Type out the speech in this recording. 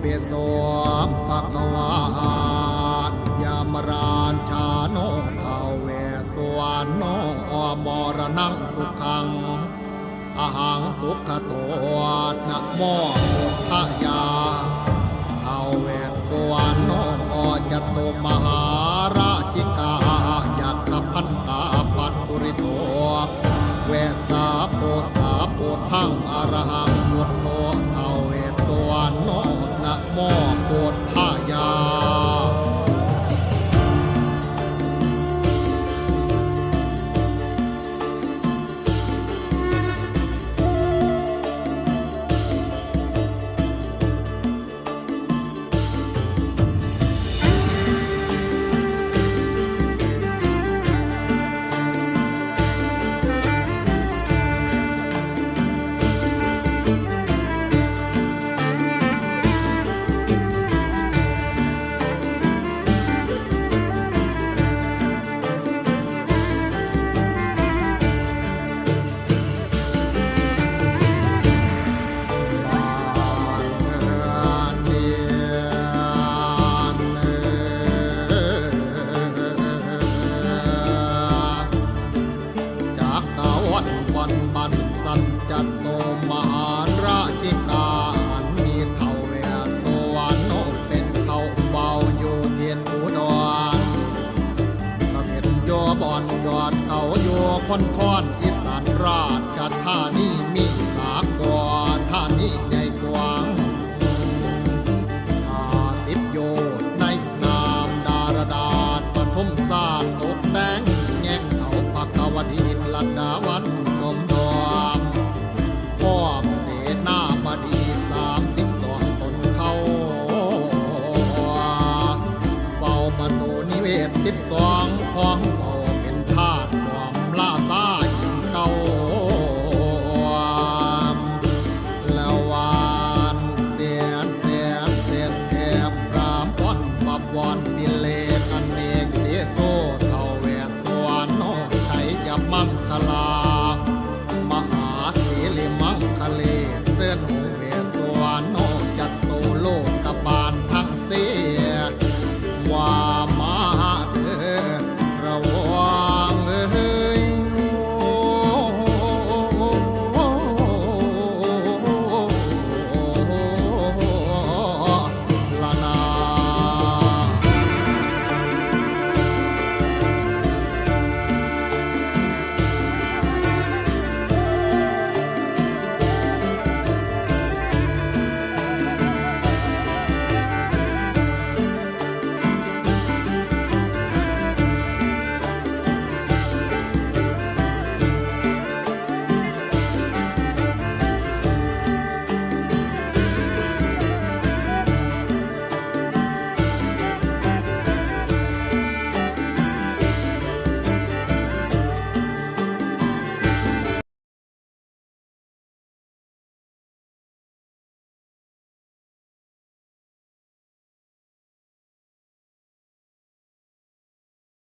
เปโสภะคะวายามราชชาโนทาเวสวานโนมรณังสุขังอหังสุขโตนะโมพุทายาเทาเวสวรโนจตุมหาราชิกายักขพันตาปัตปุริโตเวสสาโปสาโปทังอรหัง มหาราชิกาอันมีเท่าแม่สวรรค์เป็นเขาเบาอยู่เทียนอุดรสมเด็จยบอนยอดเขายู่คอนคอนอีสานราชธานีมีสากลท่านีใหญ่กว้างอาสิบโยในนามดารดาปฐมสร้างตกแต่งแง่งเขาปักกวดีลัดดาวัน 壮阔。